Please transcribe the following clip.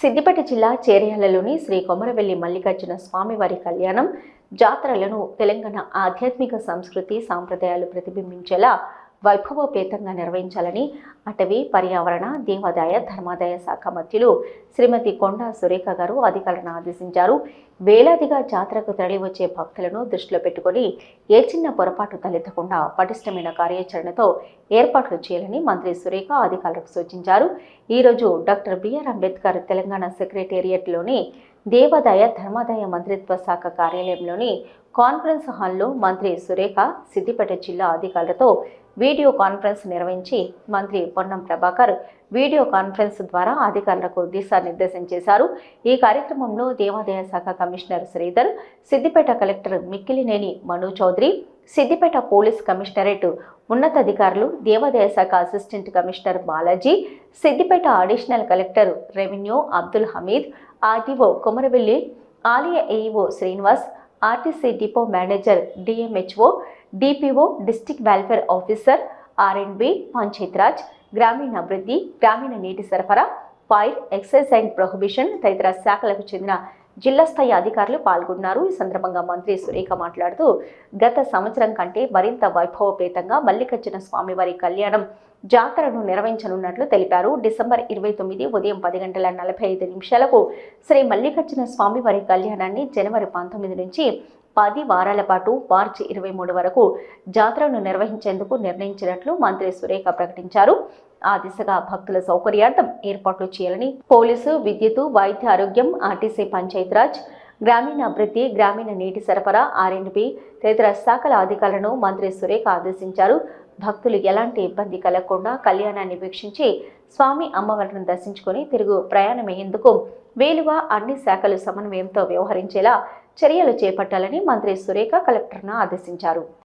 సిద్దిపేట జిల్లా చేర్యాలలోని శ్రీ కొమరవెల్లి మల్లికార్జున స్వామివారి కళ్యాణం జాతరలను తెలంగాణ ఆధ్యాత్మిక సంస్కృతి సాంప్రదాయాలు ప్రతిబింబించేలా వైభవోపేతంగా నిర్వహించాలని అటవీ పర్యావరణ దేవాదాయ ధర్మాదాయ శాఖ మధ్యలో శ్రీమతి కొండా సురేఖ గారు అధికారులను ఆదేశించారు. వేలాదిగా జాతరకు తరలివచ్చే భక్తులను దృష్టిలో పెట్టుకొని ఏ చిన్న పొరపాటు తలెత్తకుండా పటిష్టమైన కార్యాచరణతో ఏర్పాట్లు చేయాలని మంత్రి సురేఖ అధికారులకు సూచించారు. ఈరోజు డాక్టర్ బిఆర్ అంబేద్కర్ తెలంగాణ సెక్రటేరియట్లోని దేవాదాయ ధర్మాదాయ మంత్రిత్వ శాఖ కార్యాలయంలోని కాన్ఫరెన్స్ హాల్లో మంత్రి సురేఖ సిద్దిపేట జిల్లా అధికారులతో వీడియో కాన్ఫరెన్స్ నిర్వహించి మంత్రి పొన్నం ప్రభాకర్ వీడియో కాన్ఫరెన్స్ ద్వారా అధికారులకు దిశానిర్దేశం చేశారు. ఈ కార్యక్రమంలో దేవాదాయ శాఖ commissioner Sridhar Siddipet collector Mikkilineni Manu Chowdary Siddipet police commissionerate ఉన్నతాధికారులు దేవాదాయ శాఖ assistant commissioner Balaji Siddipet additional collector revenue Abdul Hameed RTO Komaravelli ఆలయ AEO Srinivas RTC depot manager DMHO DPO district welfare officer R and B Panchayati Raj గ్రామీణాభివృద్ధి గ్రామీణ నీటి సరఫరా fire excise and prohibition తదితర శాఖలకు చెందిన జిల్లా స్థాయి అధికారులు పాల్గొన్నారు. ఈ సందర్భంగా మంత్రి సురేఖ మాట్లాడుతూ గత సంవత్సరం కంటే మరింత వైభవపేతంగా మల్లికార్జున స్వామివారి కళ్యాణం జాతరను నిర్వహించనున్నట్లు తెలిపారు. డిసెంబర్ ఇరవై తొమ్మిది ఉదయం పది గంటల నలభై ఐదు నిమిషాలకు శ్రీ మల్లికార్జున స్వామివారి కళ్యాణాన్ని జనవరి పంతొమ్మిది నుంచి పది వారాల పాటు మార్చి ఇరవై మూడు వరకు జాతరను నిర్వహించేందుకు నిర్ణయించినట్లు మంత్రి సురేఖ ప్రకటించారు. ఆ దిశగా భక్తుల సౌకర్యార్థం ఏర్పాట్లు చేయాలని పోలీసు విద్యుత్ వైద్య ఆరోగ్యం ఆర్టీసీ పంచాయతీరాజ్ గ్రామీణాభివృద్ధి గ్రామీణ నీటి సరఫరా ఆర్ఎండ్బి తదితర శాఖల అధికారులను మంత్రి సురేఖ ఆదేశించారు. భక్తులు ఎలాంటి ఇబ్బంది కలగకుండా కళ్యాణాన్ని వీక్షించి స్వామి అమ్మవారిని దర్శించుకొని తిరుగు ప్రయాణమయ్యేందుకు వేలుగా అన్ని శాఖలు సమన్వయంతో వ్యవహరించేలా చర్యలు చేపట్టాలని మంత్రి సురేఖ కలెక్టర్ను ఆదేశించారు.